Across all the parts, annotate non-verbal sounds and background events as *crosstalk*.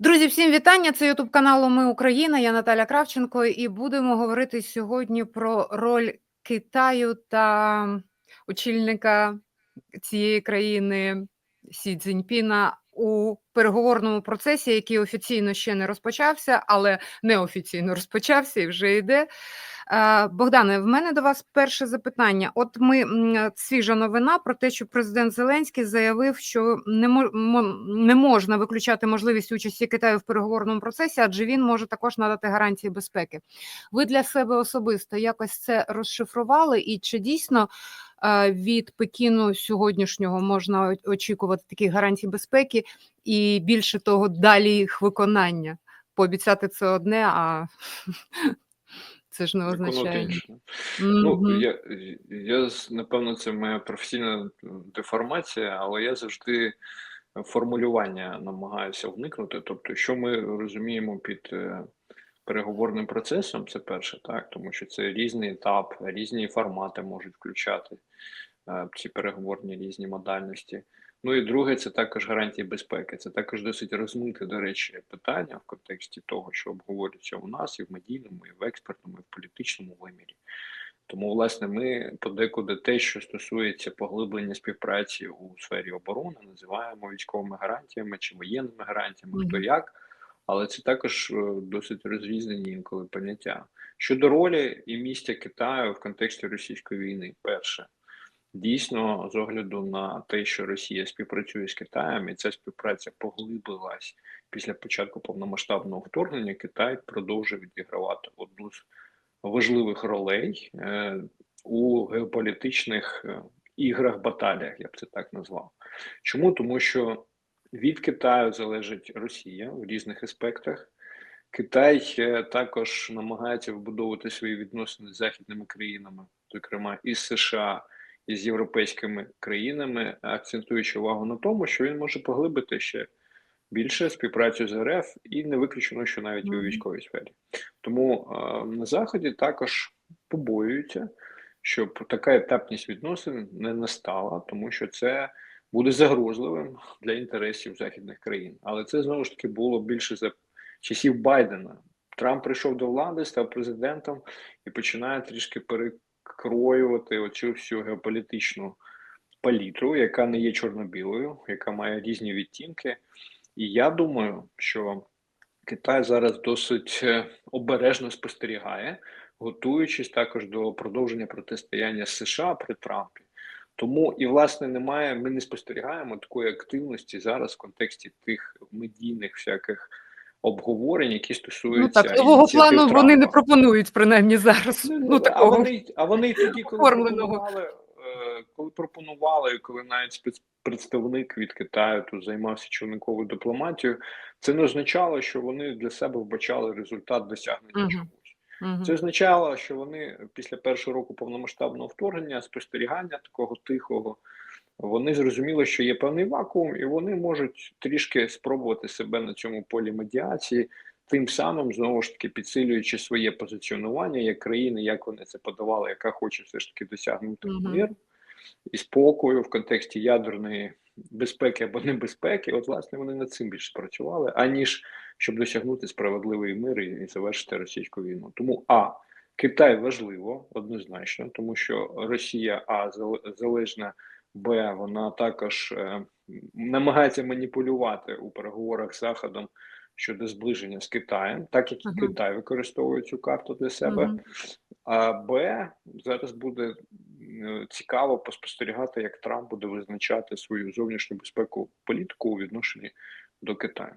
Друзі, всім вітання. Це Ютуб каналу Ми Україна. Я Наталя Кравченко, і будемо говорити сьогодні про роль Китаю та очільника цієї країни Сі Цзіньпіна у переговорному процесі, який офіційно ще не розпочався, але неофіційно розпочався і вже йде. Е, Богдане, в мене до вас перше запитання. От ми свіжа новина про те, що президент Зеленський заявив, що не мож, не можна виключати можливість участі Китаю в переговорному процесі, адже він може також надати гарантії безпеки. Ви для себе особисто якось це розшифрували, і чи дійсно від Пекіну сьогоднішнього можна очікувати таких гарантій безпеки, і більше того, далі їх виконання? Пообіцяти це одне, а *laughs* це ж не означає. інше. Ну, я, я напевно, це моя професійна деформація, але я завжди формулювання намагаюся вникнути. Тобто, що ми розуміємо під е, переговорним процесом, це перше, так, тому що це різний етап, різні формати можуть включати е, ці переговорні різні модальності. Ну і друге, це також гарантії безпеки. Це також досить розмите, до речі, питання в контексті того, що обговорюється у нас і в медійному, і в експертному, і в політичному вимірі. Тому, власне, ми подекуди те, що стосується поглиблення співпраці у сфері оборони, називаємо військовими гарантіями чи воєнними гарантіями, хто як, але це також е, досить розрізнені інколи поняття. Щодо ролі і місця Китаю в контексті російської війни, перше. Дійсно, з огляду на те, що Росія співпрацює з Китаєм, і ця співпраця поглибилась після початку повномасштабного вторгнення, Китай продовжує відігравати одну з важливих ролей е, у геополітичних е, іграх, баталіях, я б це так назвав. Чому? Тому що від Китаю залежить Росія в різних аспектах. Китай також намагається вибудовувати свої відносини з західними країнами, зокрема із США і з європейськими країнами, акцентуючи увагу на тому, що він може поглибити ще більше співпрацю з РФ, і не виключено, що навіть і у військовій сфері. Тому е, на заході також побоюються, щоб така етапність відносин не настала, тому що це буде загрозливим для інтересів західних країн. Але це знову ж таки було більше за часів Байдена. Трамп прийшов до влади, став президентом і починає трішки перекроювати оцю всю геополітичну палітру, яка не є чорно-білою, яка має різні відтінки. І я думаю, що Китай зараз досить е, обережно спостерігає, готуючись також до продовження протистояння США при Трампі. Тому і власне немає. Ми не спостерігаємо такої активності зараз в контексті тих медійних всяких обговорень, які Ну стосуються так, нового плану вони не пропонують, принаймні зараз. Ну, Ну а вони, а вони тоді, коли пропонували, е, коли пропонували, коли навіть спецпредставник від Китаю тут займався човниковою дипломатією, це не означало, що вони для себе вбачали результат досягнення Мгм. Мгм. Це означало, що вони після першого року повномасштабного вторгнення, спостерігання такого тихого, вони зрозуміли, що є певний вакуум, і вони можуть трішки спробувати себе на цьому полі медіації, тим самим знову ж таки підсилюючи своє позиціонування як країни, як вони це подавали, яка хоче все ж таки досягнути Мгм. мир і спокою в контексті ядерної безпеки або небезпеки. От, власне, вони над цим більше працювали, аніж щоб досягнути справедливий мир і, завершити російську війну. Тому а Китай важливо однозначно, тому що Росія а залежна, б вона також е, намагається маніпулювати у переговорах з Заходом щодо зближення з Китаєм, так як і Мгм. Китай використовує цю карту для себе. Мгм. А Б зараз буде е, цікаво поспостерігати, як Трамп буде визначати свою зовнішню безпеку політику у відношенні до Китаю.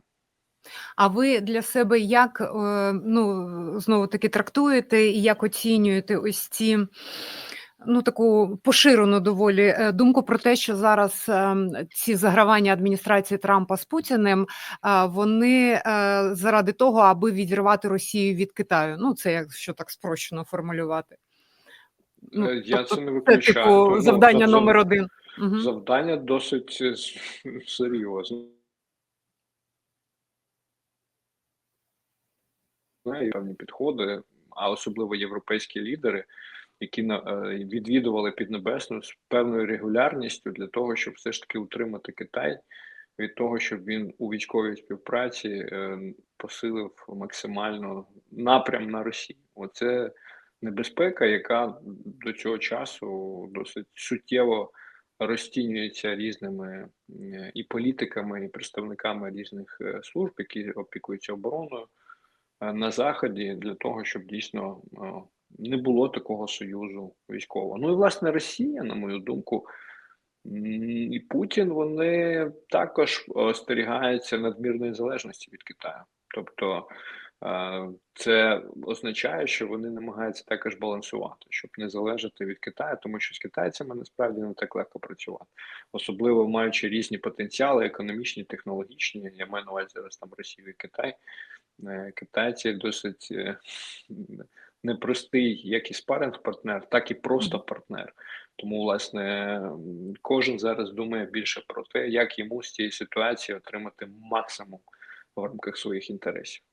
А ви для себе як е, ну знову таки трактуєте і як оцінюєте ось ці ну таку поширену доволі е, думку про те, що зараз ем, ці загравання адміністрації Трампа з Путіним е, вони заради того, аби відірвати Росію від Китаю? Ну це якщо так спрощено формулювати. Ну, Я тобто це не це виключаю. типу завдання зав- номер один. Завдання досить серйозне. Певні підходи, а особливо європейські лідери, які на- е, відвідували Піднебесну з певною регулярністю для того, щоб все ж таки утримати Китай від того, щоб він у військовій співпраці е, посилив максимально напрям на Росію. Оце небезпека, яка до цього часу досить суттєво розцінюється різними е, і політиками, і представниками різних служб, які опікуються обороною на заході, для того, щоб дійсно е, не було такого союзу військового. Ну і власне Росія, на мою думку, і Путін вони також остерігаються надмірної залежності від Китаю. Тобто е, це означає, що вони намагаються також балансувати, щоб не залежати від Китаю, тому що з китайцями насправді не так легко працювати, особливо маючи різні потенціали, економічні, технологічні. Я маю на увазі зараз там Росію і Китай. Е, Китайці досить е, непростий як і спаринг-партнер, так і просто партнер. Тому, власне, кожен зараз думає більше про те, як йому з цієї ситуації отримати максимум в рамках своїх інтересів.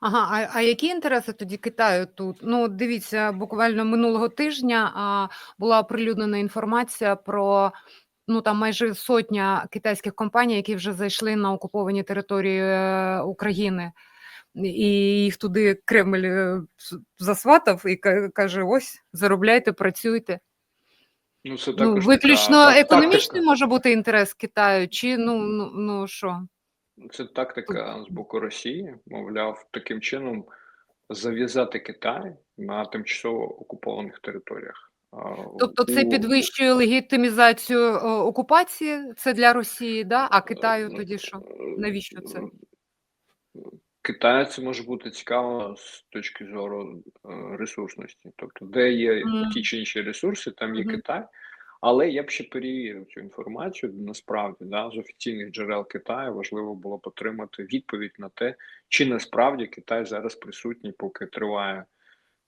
Ага, а, а які інтереси тоді Китаю тут? Ну, дивіться, буквально минулого тижня а, була оприлюднена інформація про ну там майже сотня китайських компаній, які вже зайшли на окуповані території е, України. І їх туди Кремль е, засватав і каже: ось заробляйте, працюйте. Ну, це Ну, виключно така економічний тактика. може бути інтерес Китаю, чи ну, ну, ну що? Це тактика з боку Росії, мовляв, таким чином зав'язати Китай на тимчасово окупованих територіях. Тобто це у- підвищує легітимізацію е, окупації, це для Росії, да? а Китаю тоді що? Навіщо це? Китаю це може бути цікаво з точки зору е, ресурсності. Тобто, де є Мгм. ті чи інші ресурси, там є Мгм. Китай. Але я б ще перевірив цю інформацію. Насправді, да, з офіційних джерел Китаю важливо було б отримати відповідь на те, чи насправді Китай зараз присутній, поки триває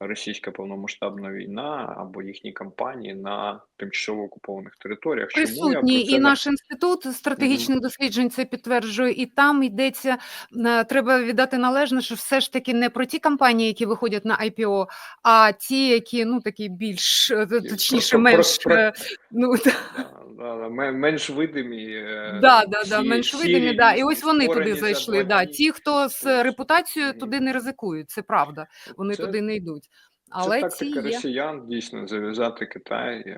російська повномасштабна війна або їхні кампанії на тимчасово окупованих територіях. Чому я це і наш інститут стратегічних досліджень це підтверджує, і там йдеться, е, треба віддати належне, що все ж таки не про ті компанії, які виходять на IPO, а ті, які ну такі більш точніше, про- менш про- ну *laughs* Да, да, да, менш видимі. е, да, да, да, менш видимі, да. І ось вони туди зайшли. Да. Ті, хто з репутацією туди не ризикують, це правда. Вони Це- туди не йдуть. Це Але ці тактика є. росіян дійсно зав'язати Китай е,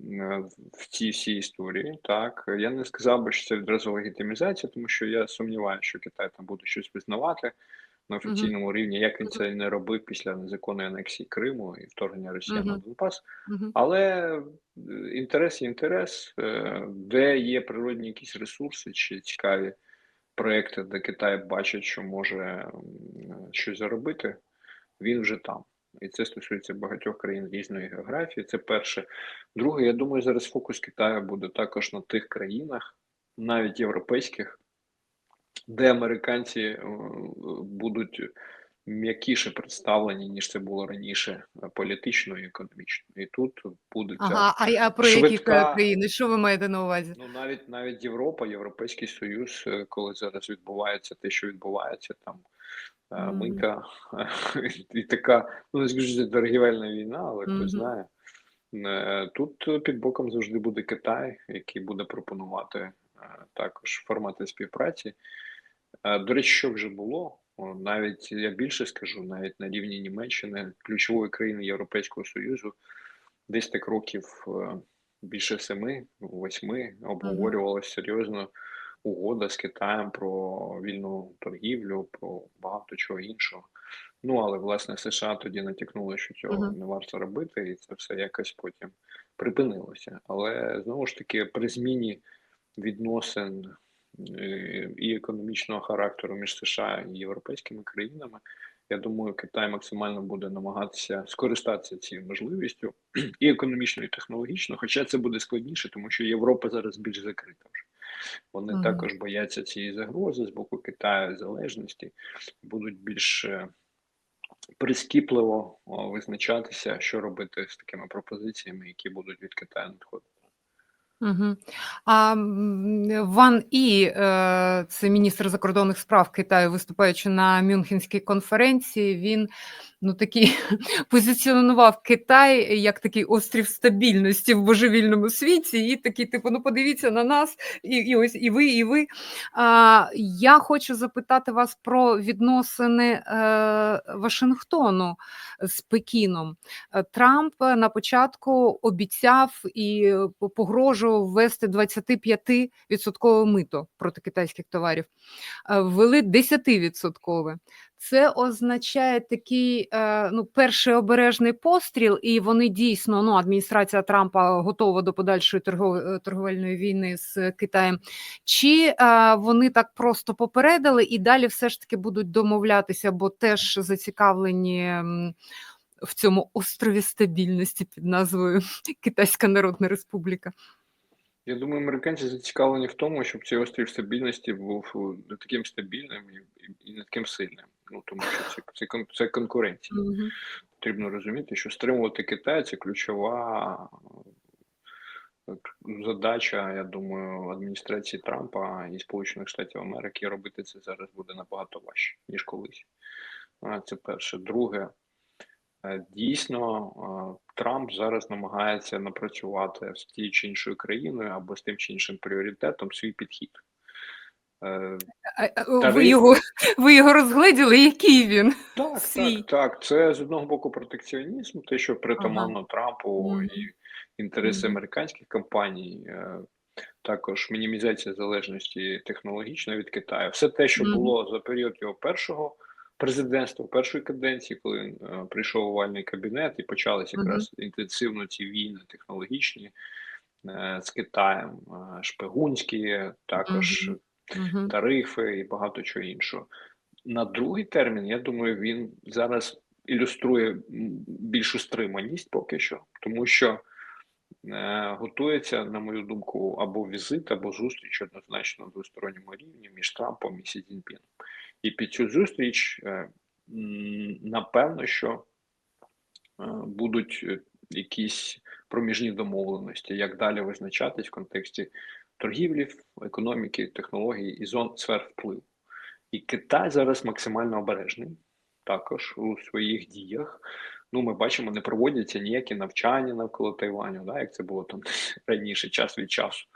е, в цій всій історії. Так я не сказав би, що це відразу легітимізація, тому що я сумніваюся, що Китай там буде щось визнавати на офіційному рівні, як він це не робив після незаконної анексії Криму і вторгнення Росії на Мгм. Донбас. Мгм. Але е, інтерес є інтерес, е, де є природні якісь ресурси чи цікаві проекти, де Китай бачить, що може щось заробити, він вже там. І це стосується багатьох країн різної географії. Це перше. Друге, я думаю, зараз фокус Китаю буде також на тих країнах, навіть європейських, де американці е, будуть м'якіше представлені, ніж це було раніше, е, політично і економічно. І тут буде ця Ага, а, а про які країни? Що ви маєте на увазі? Ну, навіть навіть Європа, Європейський Союз, е, коли зараз відбувається те, що відбувається, там е, Мгм. мита *laughs* і така, ну не скажу, це торгівельна війна, але хто знає. Е, Тут під боком завжди буде Китай, який буде пропонувати е, також формати співпраці. Е, До речі, що вже було, навіть я більше скажу, навіть на рівні Німеччини, ключової країни Європейського Союзу, десь так років е, більше семи, восьми обговорювалася серйозно угода з Китаєм про вільну торгівлю, про багато чого іншого. Ну але власне США тоді натякнули, що цього Мгм. не варто робити, і це все якось потім припинилося. Але знову ж таки, при зміні відносин е, і економічного характеру між США і європейськими країнами, я думаю, Китай максимально буде намагатися скористатися цією можливістю і економічно, і технологічно. Хоча це буде складніше, тому що Європа зараз більш закрита вже. Вони Мгм. також бояться цієї загрози з боку Китаю залежності, будуть більш е, прискіпливо визначатися, що робити з такими пропозиціями, які будуть від Китаю надходити. А, Ван І, е, це міністр закордонних справ Китаю, виступаючи на Мюнхенській конференції, він ну такий *laughs* позиціонував Китай як такий острів стабільності в божевільному світі, і такий, типу, ну подивіться на нас, і, і ось і ви, і ви. А, я хочу запитати вас про відносини е, Вашингтону з Пекіном. Е, Трамп е, на початку обіцяв і е, по- погрожував ввести 25% мито проти китайських товарів. Ввели 10%. Це означає такий е, ну, перший обережний постріл, і вони дійсно ну, адміністрація Трампа готова до подальшої е, торговельної війни з Китаєм. Чи е, вони так просто попередили і далі все ж таки будуть домовлятися, бо теж зацікавлені в цьому острові стабільності під назвою *laughs* Китайська Народна Республіка? Я думаю, американці зацікавлені в тому, щоб цей острів стабільності був е, не таким стабільним і, не таким сильним. Ну тому що це, це, це конкуренція. Мгм. Потрібно розуміти, що стримувати Китай це ключова е, задача, я думаю, адміністрації Трампа і Сполучених Штатів Америки робити це зараз буде набагато важче, ніж колись. А, Це перше. Друге, дійсно, е, Трамп зараз намагається напрацювати з тією чи іншою країною або з тим чи іншим пріоритетом свій підхід. Е, Ви його, *laughs* ви його розгледіли, який він? Так, *laughs* Свій. так, так. Це з одного боку протекціонізм, те, що притаманно Трампу Мгм. і інтереси Мгм. американських компаній, е, також мінімізація залежності технологічної від Китаю. Все те, що Мгм. було за період його першого президентства, першої каденції, коли він е, прийшов овальний кабінет і почалися якраз інтенсивно ці війни технологічні е, з Китаєм, е, шпигунські, також Мгм. Мгм. тарифи і багато чого іншого. На другий термін, я думаю, він зараз ілюструє більшу стриманість поки що, тому що готується, на мою думку, або візит, або зустріч однозначно на двосторонньому рівні між Трампом і Сі Цзіньпіном. І під цю зустріч, е, напевно, що е, будуть е, якісь проміжні домовленості, як далі визначатись в контексті торгівлі, економіки, технологій і зон сфер впливу. І Китай зараз максимально обережний також у своїх діях. Ну, ми бачимо, не проводяться ніякі навчання навколо Тайваню, да, як це було там *laughs* раніше, час від часу.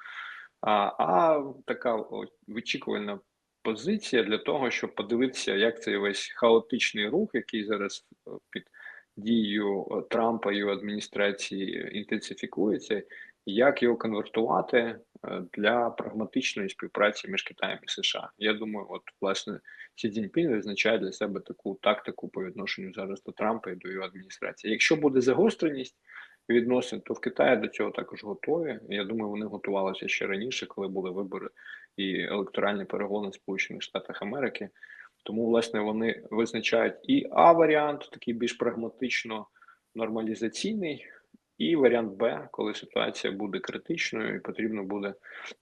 А, а така вичікувальна позиція для того, щоб подивитися, як цей весь хаотичний рух, який зараз е, під дією е, Трампа і його адміністрації інтенсифікується, як його конвертувати е, для прагматичної співпраці між Китаєм і США. Я думаю, от власне Сі Цзіньпін визначає для себе таку тактику по відношенню зараз до Трампа і до його адміністрації. Якщо буде загостреність відносин, то в Китаї до цього також готові. Я думаю, вони готувалися ще раніше, коли були вибори і електоральні перегони Сполучених Штатах Америки. Тому, власне, вони визначають і А варіант, такий більш прагматично нормалізаційний, і варіант Б, коли ситуація буде критичною, і потрібно буде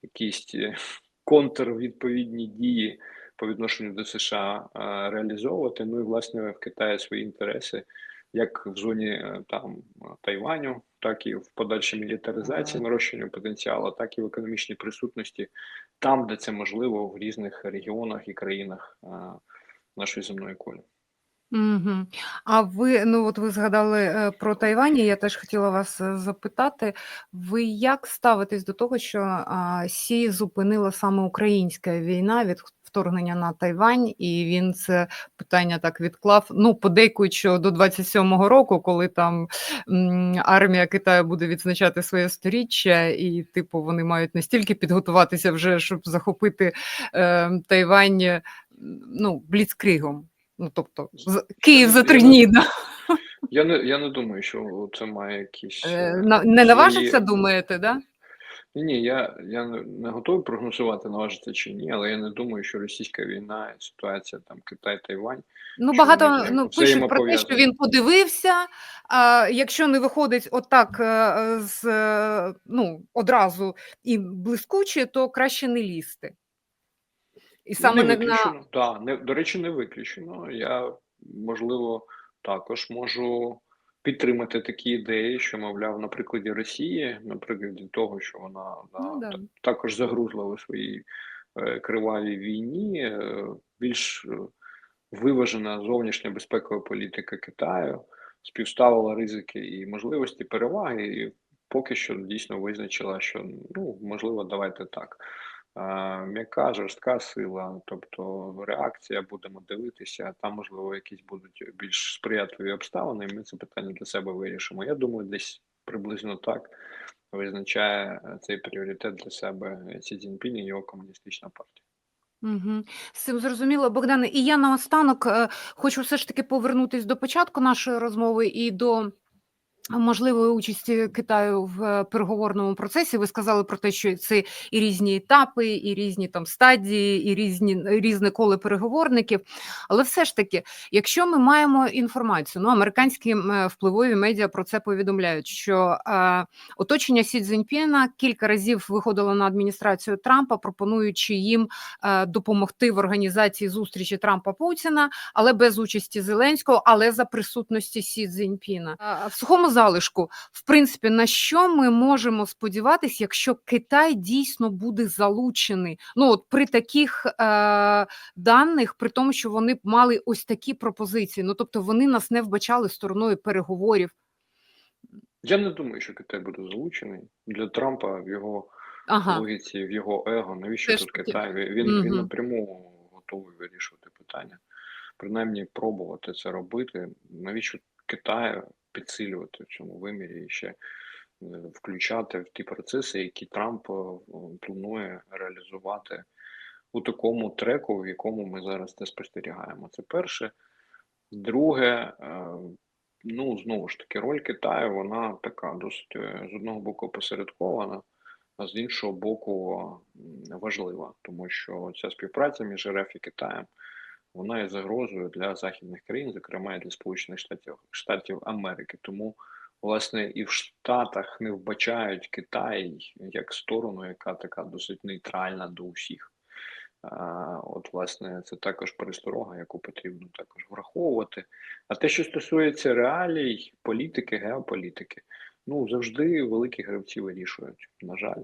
якісь е, контрвідповідні дії по відношенню до США е, реалізовувати. Ну і власне в Китаї свої інтереси, як в зоні е, там Тайваню, так і в подальшій мілітаризації, нарощенню потенціалу, так і в економічній присутності, там, де це можливо, в різних регіонах і країнах е, нашої земної кулі. Мгм. А ви, ну от ви згадали е, про Тайвань, я теж хотіла вас запитати, ви як ставитесь до того, що а, Сі зупинила саме українська війна від вторгнення на Тайвань, і він це питання так відклав, ну, подейкують, що до 27-го року, коли там армія Китаю буде відзначати своє сторіччя, і, типу, вони мають настільки підготуватися вже, щоб захопити е, Тайвань, м, ну, бліцкригом. Ну, тобто, Київ за три дні. Да? Я не я не думаю, що це має якісь Е, е, на- Не наважиться, думаєте, да? Ні, ні, я, я не, готовий прогнозувати, наважиться чи ні, але я не думаю, що російська війна, ситуація там Китай-Тайвань. Ну, багато вони ну, пишуть про те, що він подивився, а якщо не виходить отак е, з, е, ну, одразу і блискуче, то краще не лізти. І саме не не на... Так, не, до речі, не виключено. Я, можливо, також можу підтримати такі ідеї, що, мовляв, на прикладі Росії, на прикладі того, що вона Ну да. також загрузла у своїй е, кривавій війні, е, більш е, виважена зовнішня безпекова політика Китаю співставила ризики і можливості, переваги, і поки що дійсно визначила, що ну можливо, давайте так. М'яка, жорстка сила, тобто реакція, будемо дивитися, там, можливо, якісь будуть більш сприятливі обставини, і ми це питання для себе вирішимо. Я думаю, десь приблизно так визначає е, цей пріоритет для себе Сі Цзіньпінь і його комуністична партія. Угу. З цим зрозуміло, Богдане. І я наостанок е, хочу все ж таки повернутись до початку нашої розмови і до можливої участі Китаю в е, переговорному процесі. Ви сказали про те, що це і різні етапи, і різні там стадії, і різні різне коло переговорників. Але все ж таки, якщо ми маємо інформацію, ну американські е, впливові медіа про це повідомляють, що е, оточення Сі Цзіньпіна кілька разів виходило на адміністрацію Трампа, пропонуючи їм е, допомогти в організації зустрічі Трампа Путіна, але без участі Зеленського, але за присутності Сі Цзіньпіна. В сухому залишку, в принципі, на що ми можемо сподіватися, якщо Китай дійсно буде залучений? Ну от при таких е, даних, при тому, що вони б мали ось такі пропозиції, ну тобто вони нас не вбачали стороною переговорів. Я не думаю, що Китай буде залучений для Трампа в його Ага, логіці, в його его. Навіщо Теж тут. Китай? Він, він, він напряму готовий вирішувати питання. Принаймні пробувати це робити. Навіщо Китаю підсилювати в цьому вимірі і ще е, включати в ті процеси, які Трамп е, планує реалізувати у такому треку, в якому ми зараз це спостерігаємо. Це перше. Друге, е, ну знову ж таки, роль Китаю вона така досить з одного боку опосередкована, а з іншого боку важлива, тому що ця співпраця між РФ і Китаєм вона є загрозою для західних країн, зокрема і для Сполучених Штатів Штатів Америки. Тому, власне, і в Штатах не вбачають Китай як сторону, яка така досить нейтральна до усіх. От, власне, це також пересторога, яку потрібно також враховувати. А те, що стосується реалій, політики, геополітики, ну завжди великі гравці вирішують, на жаль.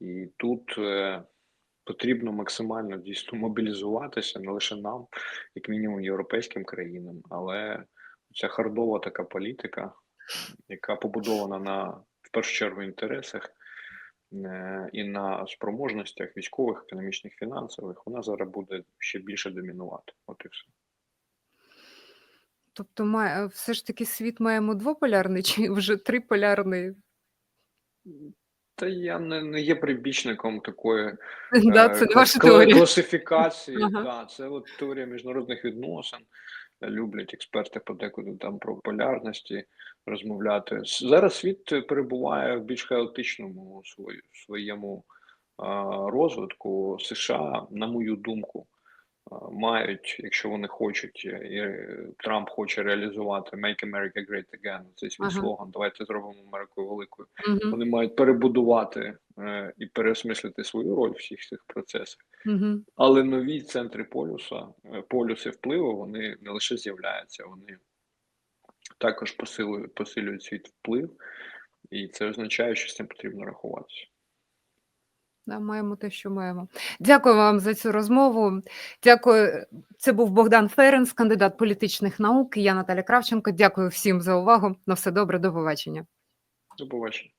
І тут е, потрібно максимально дійсно мобілізуватися не лише нам, як мінімум європейським країнам, але ця хардова така політика, яка побудована на в першу чергу інтересах е, і на спроможностях військових, економічних, фінансових, вона зараз буде ще більше домінувати. От і все. Тобто, має все ж таки світ маємо двополярний чи вже триполярний? Та я не, не є прибічником такої *laughs* Да, е, це не ваша кла- теорія. класифікації. Ага. Да, це от теорія міжнародних відносин. Люблять експерти подекуди там про полярності розмовляти. Зараз світ е, перебуває в більш хаотичному своєму розвитку. США, на мою думку, мають, якщо вони хочуть, е, і Трамп хоче реалізувати Make America Great Again, цей свій Ага. слоган, давайте зробимо Америку великою. Мгм, Вони мають перебудувати е, і переосмислити свою роль в всіх цих процесах. мгм. Але нові центри полюса, е, полюси впливу, вони не лише з'являються, вони також посилюють, посилюють свій вплив, і це означає, що з цим потрібно рахуватися. Да, маємо те, що маємо. Дякую вам за цю розмову. Дякую. Це був Богдан Ференс, кандидат політичних наук. Я Наталя Кравченко. Дякую всім за увагу. На все добре, до побачення. До побачення.